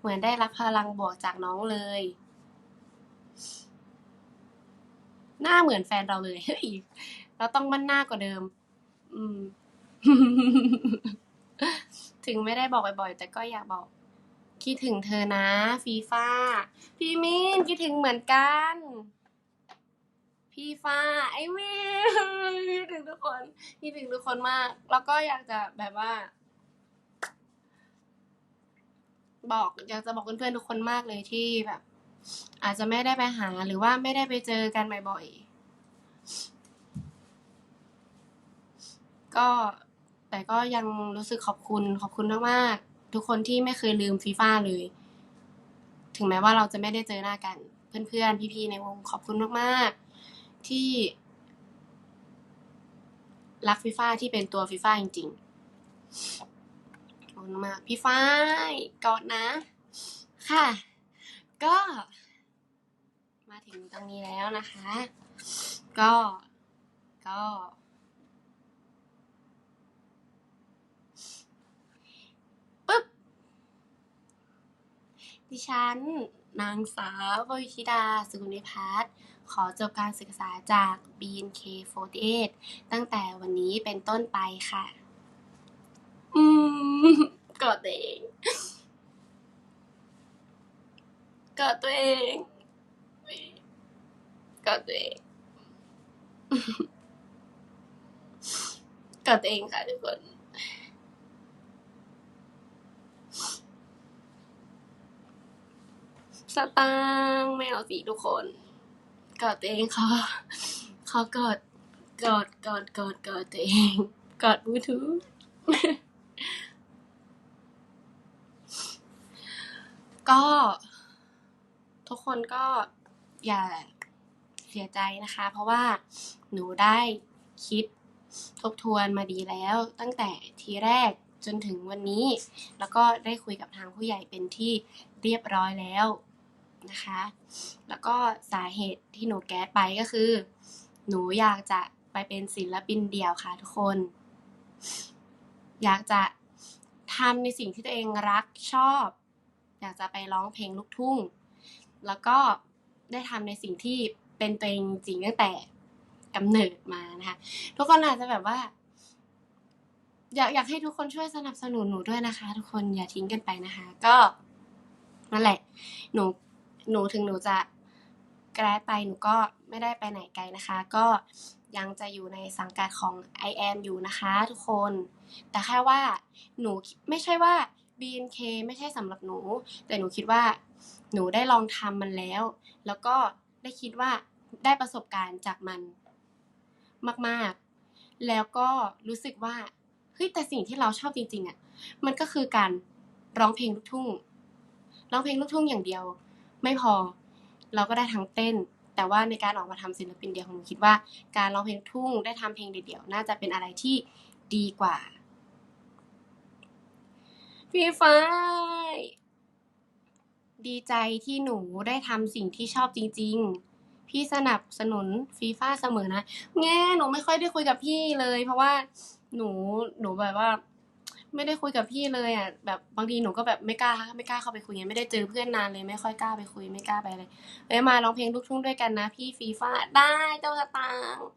เหมือนได้รับพลังบวกจากน้องเลย หน้าเหมือนแฟนเราเลย เฮ้ย เราต้องมั่นหน้ากว่าเดิม อืม ถึงไม่ได้บอกบ่อยๆ แต่ก็อยากบอก คิดถึงเธอนะ ฟีฟ่า พี่มินคิดถึงเหมือนกัน พี่ฟ้า ไอ้เมินคิดถึงทุกคนคิดถึงทุกคนมาก แล้วก็อยากจะแบบว่า บอกอยากจะบอกเพื่อนๆทุกคนมากเลยที่แบบ อาจจะไม่ได้ไปหาหรือว่าไม่ได้ไปเจอกันบ่อยๆก็แต่ก็ยังรู้สึกขอบคุณขอบคุณมากๆทุกคนที่ไม่เคยลืมฟีฟ่าเลย ถึงแม้ว่าเราจะไม่ได้เจอหน้ากัน เพื่อนๆ พี่ๆ ในวงขอบคุณมากๆ ที่รักฟีฟ่าที่เป็นตัวฟีฟ่าจริงๆขอบคุณมากพี่ฝ้ายกอดนะ ค่ะ ก็ มาถึงตรงนี้แล้วนะคะ ก็ก็ ปึ๊บ ดิฉัน นางสาวปวิธิดา สุกุลนิพัฒน์ขอจบการศึกษาจาก BNK48 ตั้งแต่วันนี้เป็นต้นไปค่ะ อืมกอดตัวเองกอดตัวเองกอดตัวเองกอดตัวเองค่ะทุกคน สตางค์ไม่เอาสิทุกคนกอดตัวเองขอขอกอดกอดกอดกอดกอดตัวเองกอดบลูทูธก็ ทุกคนก็อย่าเสียใจนะคะ เพราะว่าหนูได้คิดทบทวนมาดีแล้ว ตั้งแต่ทีแรกจนถึงวันนี้ แล้วก็ได้คุยกับทางผู้ใหญ่เป็นที่เรียบร้อยแล้ว นะคะ แล้วก็สาเหตุที่หนูแก๊สไปก็คือ หนูอยากจะไปเป็นศิลปินเดี่ยวค่ะทุกคน อยากจะทำในสิ่งที่ตัวเองรักชอบ อยากจะไปร้องเพลงลูกทุ่ง แล้วก็ได้ทำในสิ่งที่เป็นตัวเองจริงตั้งแต่กำเนิดมานะคะ ทุกคนอาจจะแบบว่า อยากอยากให้ทุกคนช่วยสนับสนุนหนูด้วยนะคะ ทุกคนอย่าทิ้งกันไปนะคะ ก็นั่นแหละ หนู หนูถึงหนูจะแกรดไปหนูก็ไม่ได้ไปไหนไกลนะคะ ก็ยังจะอยู่ในสังกัดของ I am อยู่นะคะทุกคน แต่แค่ว่าหนูไม่ใช่ว่า BNK ไม่ใช่สำหรับหนู แต่หนูคิดว่าหนูได้ลองทำมันแล้ว แล้วก็ได้คิดว่าได้ประสบการณ์จากมันมาก ๆ แล้วก็รู้สึกว่าเฮ้ยแต่สิ่งที่เราชอบจริงๆอะมันก็คือการร้องเพลงลูกทุ่งร้องเพลงลูกทุ่งอย่างเดียว ไม่พอ เราก็ได้ทั้งเต้น แต่ว่าในการออกมาทำศิลปินเดียวของหนูคิดว่า การร้องเพลงทุ่งได้ทำเพลงเดี่ยวๆน่าจะเป็นอะไรที่ดีกว่า พี่ฝ้ายดีใจที่หนูได้ทำสิ่งที่ชอบจริง ๆ พี่สนับสนุนฟีฟ่าเสมอนะ แง่หนูไม่ค่อยได้คุยกับพี่เลย เพราะว่าหนูหนูแบบว่า ไม่ได้คุยกับพี่เลยอะแบบบางทีหนูก็แบบไม่กล้าไม่กล้าเข้าไปคุยไงไม่ได้เจอเพื่อนนานเลยไม่ค่อยกล้าไปคุยไม่กล้าไปเลยเอ้ยมาร้องเพลงลูกทุ่งด้วยกันนะ พี่ฟีฟ่าได้เจ้าสตางค์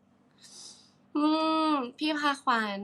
อืม พี่พาขวัญ